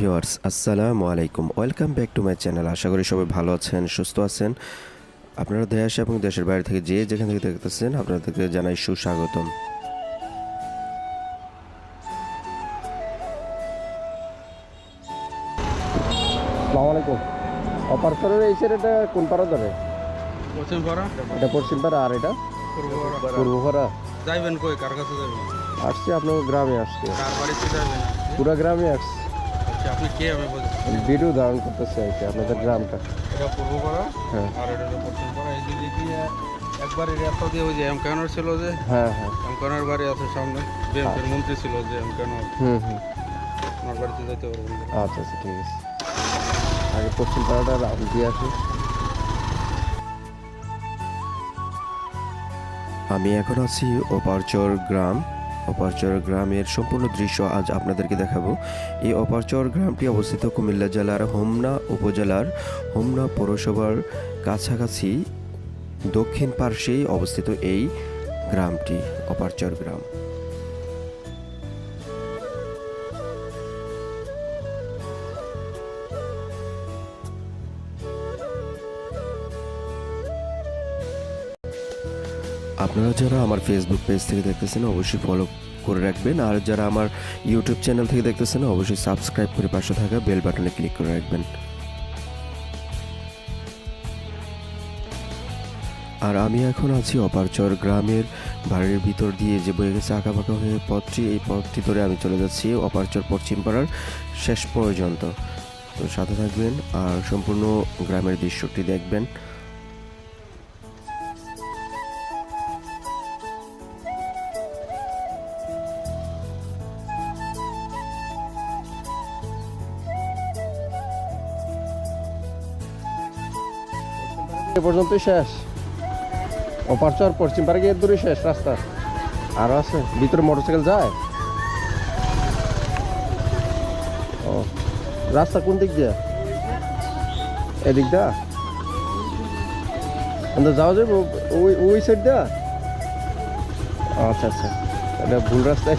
Viewers আসসালামু আলাইকুম। Welcome back to my channel. আশা করি সবাই ভালো আছেন সুস্থ আছেন। আপনারা দেশ এবং দেশের বাইরে থেকে যে যেখান থেকে দেখতেছেন আপনাদেরকে জানাই সুস্বাগতম। আসসালামু আলাইকুম। অপারেটরের এই এটা কোন পাড়া ধরে? পশ্চিম পাড়া। এটা পশ্চিম পাড়া আর এটা? পূর্ব পাড়া। যাইবেন কই? কার কাছে যাবেন আসছি আপনার গ্রামে আসছে। পুরা গ্রামে আসছি। আপনি কে আমি বলছি? ভিডিও ধারণ করতেছে আর কি আপনাদের গ্রামটা। এটা পূর্ব পাড়া হ্যাঁ। আর এটা হলো পশ্চিম পাড়া। এই দিকে গিয়ে একবার এই রাস্তা দিয়ে ওই যে এম কানোর ছিল যে হ্যাঁ হ্যাঁ। এম কানোর বাড়ি আছে সামনে। বিএনপির মন্ত্রী ছিল যে এম কানোর। হুম হুম। ওনার বাড়িতে যেতে পারবেন আচ্ছা আচ্ছা ঠিক আছে। আগে পশ্চিম পাড়াটা রাউন্ড দিয়ে আসি। আমি এখন আছি অপারচর গ্রাম। অপারচর গ্রামের সম্পূর্ণ দৃশ্য আজ আপনাদেরকে দেখাবো। এই অপারচর গ্রামটি অবস্থিত কুমিল্লা জেলার হোমনা উপজেলার হোমনা পৌরসভার কাছাকাছি দক্ষিণ পার্শ্বেই অবস্থিত এই গ্রামটি, অপারচর গ্রাম। আপনারা যারা আমার ফেসবুক পেজ থেকে দেখতেছেন, অবশ্যই ফলো করে রাখবেন। আর যারা আমার ইউটিউব চ্যানেল থেকে দেখতেছেন, অবশ্যই সাবস্ক্রাইব করে পাশে থাকা বেল বাটনে ক্লিক করে রাখবেন। আর আমি এখন আছি অপারচর গ্রামের বাড়ির ভিতর দিয়ে যে বয়ে গেছে আঁকাবাঁকা হয়ে পথটি, এই পথটি ধরে আমি চলে যাচ্ছি অপারচর পশ্চিম পাড়ার শেষ পর্যন্ত। তো সাথে থাকবেন আর সম্পূর্ণ গ্রামের দৃশ্যটি দেখবেন। এ পর্যন্তই শেষ। অপারচর পশ্চিম পাড়া গিয়ে দূরে শেষ রাস্তা। আরও আছে, ভিতরে মোটরসাইকেল যায়। ও, রাস্তা কোন দিক দিয়ে? এদিক দা? কিন্তু যাওয়া যাবে, ওই ওই সাইড দা? আচ্ছা আচ্ছা এটা ভুল রাস্তায়।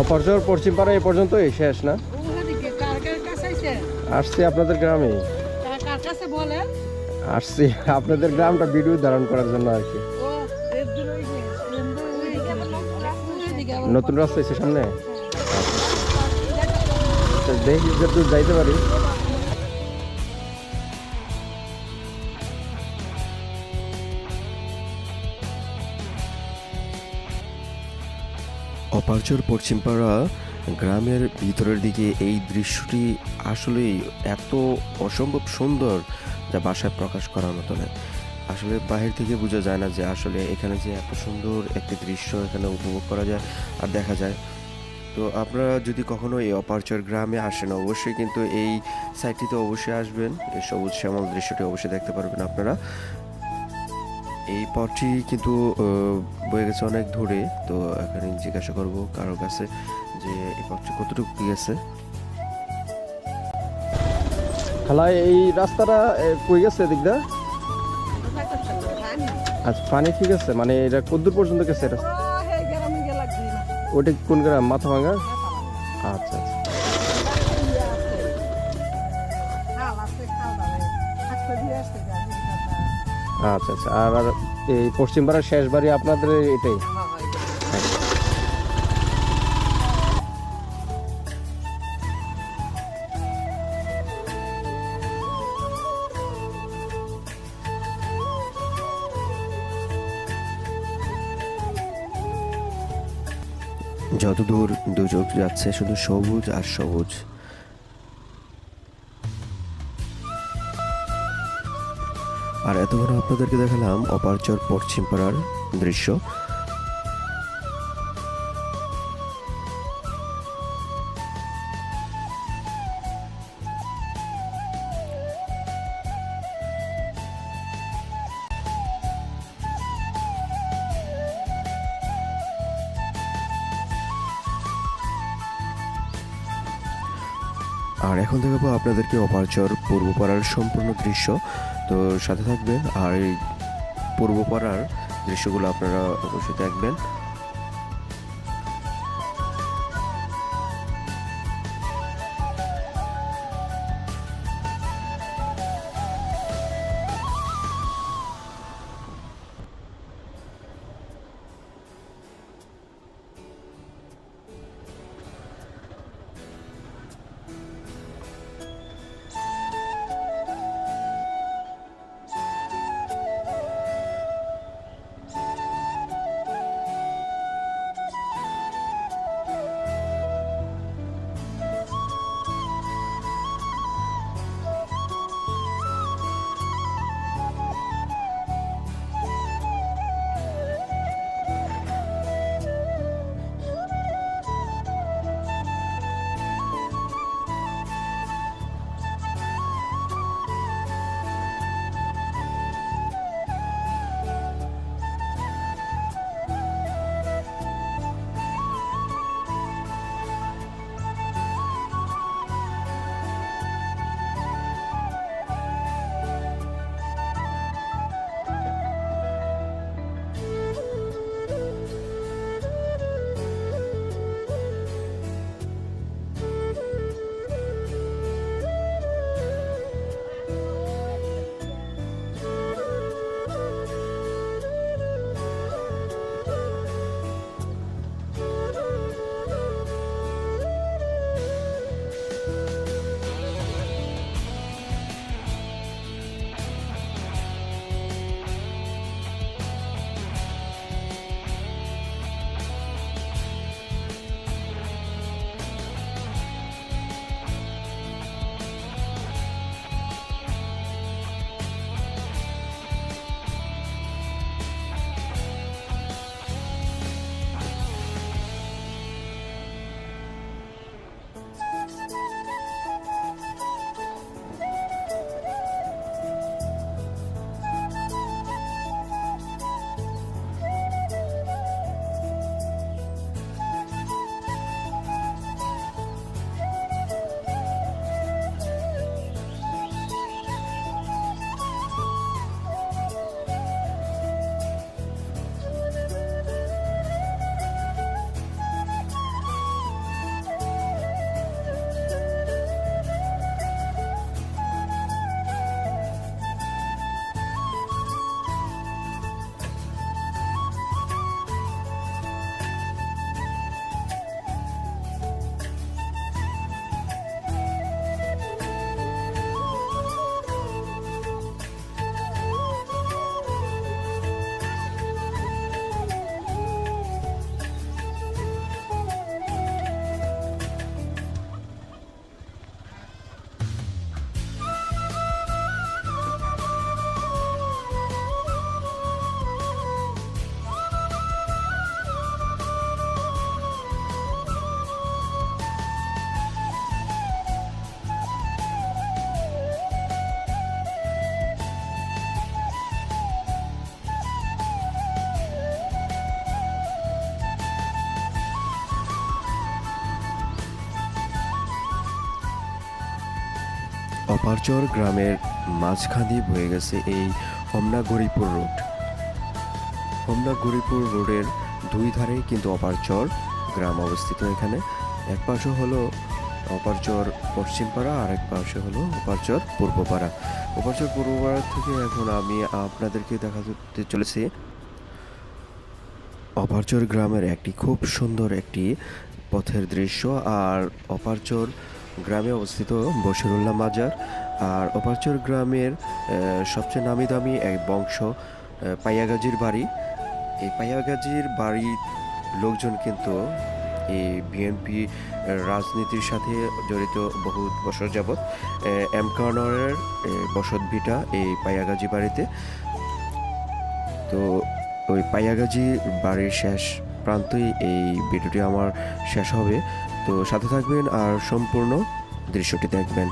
অপরচর পশ্চিম পাড়া এ পর্যন্তই শেষ না? আসছি আপনাদের গ্রামে। আসছি আপনাদের গ্রামটা ভিডিও ধারণ করার জন্য আর কি। নতুন রাস্তা এসে সামনে? আচ্ছা, দেখি যাতে যাইতে পারি। অপারচর পশ্চিমপাড়া গ্রামের ভিতরের দিকে এই দৃশ্যটি আসলেই এত অসম্ভব সুন্দর যা বাসায় প্রকাশ করার মতো নয়। আসলে বাহির থেকে বোঝা যায় না যে আসলে এখানে যে এত সুন্দর একটি দৃশ্য এখানে উপভোগ করা যায় আর দেখা যায়। তো আপনারা যদি কখনো এই অপারচর গ্রামে আসেন, অবশ্যই কিন্তু এই সাইটটিতে অবশ্যই আসবেন। এই সবুজ শ্যামল দৃশ্যটি অবশ্যই দেখতে পারবেন আপনারা। এই পথটি কিন্তু বয়ে গেছে অনেক দূরে। তো এখানে জিজ্ঞাসা করব কারোর কাছে যে এই পথটি কতটুকু গেছে খালা এই রাস্তাটা কই গেছে দিকদা আচ্ছা পানি ঠিক আছে? মানে এটা কদ্দূর পর্যন্ত গেছে এটা? ওটা কোন গ্রাম? মাথা ভাঙা? আচ্ছা আচ্ছা। আচ্ছা আচ্ছা আর এই পশ্চিম পাড়ার শেষ বাড়ি আপনাদের এটাই? যতদূর দুচোখ যাচ্ছে, শুধু সবুজ আর সবুজ। আর এতক্ষণ আপনাদেরকে দেখালাম অপারচর পশ্চিম পাড়ার দৃশ্য। পূর্বপাড়ার সম্পূর্ণ দৃশ্য। তো সাথে থাকবে আর এই পূর্বপাড়ার দৃশ্যগুলো আপনারা অবশ্যই দেখবেন। অপারচর গ্রামের মাঝখান দিয়ে বয়ে গেছে এই হোমনা গরিপুর রোড। হোমনা গরিপুর রোডের দুই ধারে কিন্তু অপারচর গ্রাম অবস্থিত এখানে। এক পাশে হলো অপারচর পশ্চিমপাড়া, আর এক পাশে হলো অপারচর পূর্বপাড়া। অপারচর পূর্বপাড়া থেকে এখন আমি আপনাদেরকে দেখাতে চলেছি অপারচর গ্রামের একটি খুব সুন্দর একটি পথের দৃশ্য, আর অপারচর গ্রামে অবস্থিত বশিরুল্লাহ মাজার আর অপারচর গ্রামের সবচেয়ে নামি দামি এক বংশ পাইয়াগাজির বাড়ি। এই পাইয়াগাজির বাড়ির লোকজন কিন্তু এই বিএনপি রাজনীতির সাথে জড়িত বহু বছর যাবৎ এম কর্নারের বসত ভিটা এই পাইয়াগাজি বাড়িতে। তো ওই পাইয়াগাজি বাড়ির শেষ প্রান্তই এই ভিডিওটি আমার শেষ হবে। তো সাথে থাকবেন আর সম্পূর্ণ দৃশ্যটি দেখবেন।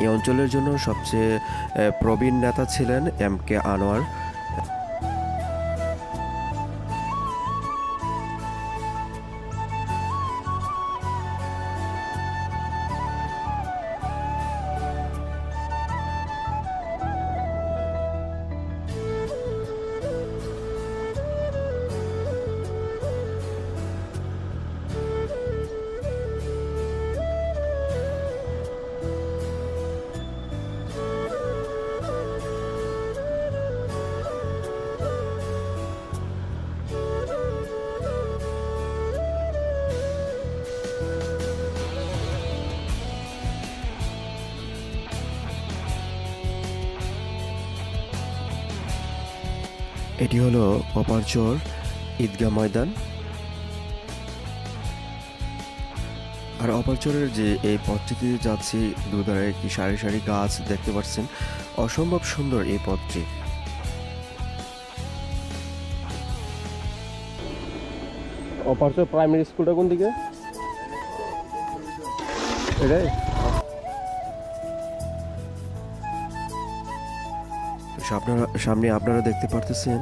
এই অঞ্চলের জন্য সবচেয়ে প্রবীণ নেতা ছিলেন এম কে আনোয়ার। এটি হলো অপারচর ঈদগাহ ময়দান। আর অপারচরের যে এই পথটিতে যাচ্ছি, দুধারে একটি সারি সারি গাছ দেখতে পাচ্ছেন। অসম্ভব সুন্দর এই পথটি। অপারচর প্রাইমারি স্কুলটা কোন দিকে? এটাই? আপনারা সামনে আপনারা দেখতে পারতেছেন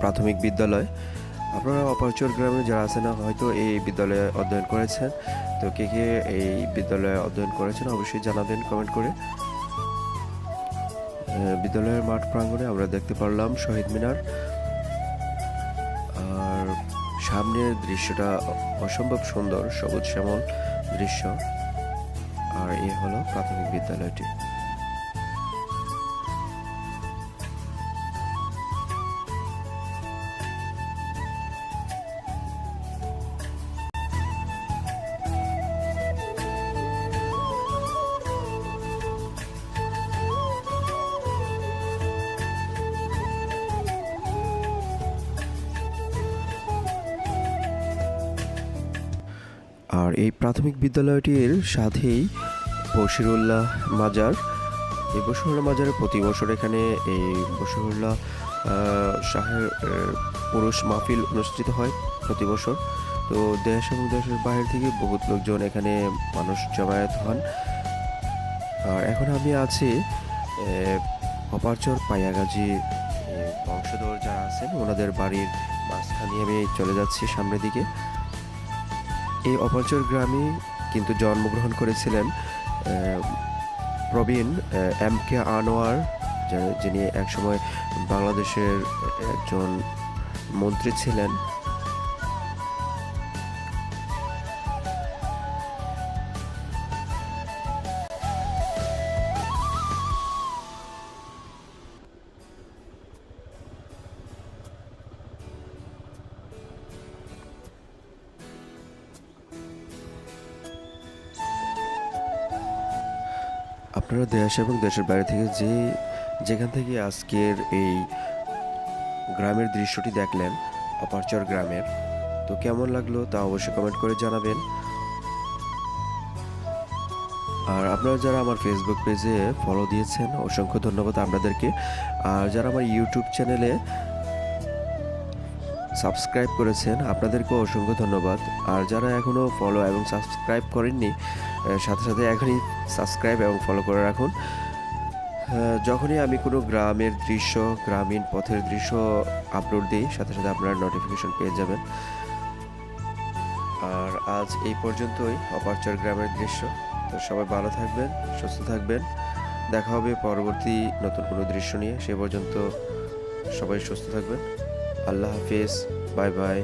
প্রাথমিক বিদ্যালয়। আপনারা অপারচর গ্রামে যারা আছেন হয়তো এই বিদ্যালয়ে অধ্যয়ন করেছেন। তো কে কে এই বিদ্যালয়ে অধ্যয়ন করেছেন অবশ্যই জানাবেন কমেন্ট করে। বিদ্যালয়ের মাঠ প্রাঙ্গণে আমরা দেখতে পারলাম শহীদ মিনার। আর সামনের দৃশ্যটা অসম্ভব সুন্দর, সবুজ শ্যামল দৃশ্য। আর এই হলো প্রাথমিক বিদ্যালয়টি। আর এই প্রাথমিক বিদ্যালয়টির সাথেই বশিরুল্লাহ মাজার। এই বশিরুল্লাহ মাজারে প্রতি বছর এখানে এই বশিরুল্লাহ শাহের পুরুষ মাহফিল অনুষ্ঠিত হয় প্রতি বছর। তো দেশ এবং দেশের বাইরে থেকে বহুত লোকজন এখানে মানুষ জমায়েত হন। আর এখন আমি আছি অপারচর পাইয়াগাজি আহ, বংশধর যারা আছেন ওনাদের বাড়ির মাঝখানে আমি চলে যাচ্ছি সামনের দিকে। এই অপরচর গ্রামে কিন্তু জন্মগ্রহণ করেছিলেন প্রবীণ এম কে আনোয়ার যিনি একসময় বাংলাদেশের একজন মন্ত্রী ছিলেন। আপনারা দেশ এবং দেশের বাইরে থেকে যে যেখান থেকে আজকের এই গ্রামের দৃশ্যটি দেখলেন, অপারচর গ্রামের, তো কেমন লাগল তা অবশ্যই কমেন্ট করে জানাবেন। আর আপনারা যারা আমার ফেসবুক পেজে ফলো দিয়েছেন, অসংখ্য ধন্যবাদ আপনাদেরকে। আর যারা আমার ইউটিউব চ্যানেলে সাবস্ক্রাইব করেছেন, আপনাদেরকেও অসংখ্য ধন্যবাদ। আর যারা এখনও ফলো এবং সাবস্ক্রাইব করেননি সাথে সাথে এখনই সাবস্ক্রাইব এবং ফলো করে রাখুন। যখনই আমি কোনো গ্রামের দৃশ্য, গ্রামীণ পথের দৃশ্য আপলোড দিই, সাথে সাথে আপনারা নোটিফিকেশন পেয়ে যাবেন। আর আজ এই পর্যন্তই, অপারচর গ্রামের দৃশ্য। তো সবাই ভালো থাকবেন, সুস্থ থাকবেন। দেখা হবে পরবর্তী নতুন কোনো দৃশ্য নিয়ে। সে পর্যন্ত সবাই সুস্থ থাকবেন। আল্লাহ হাফিজ বাই বাই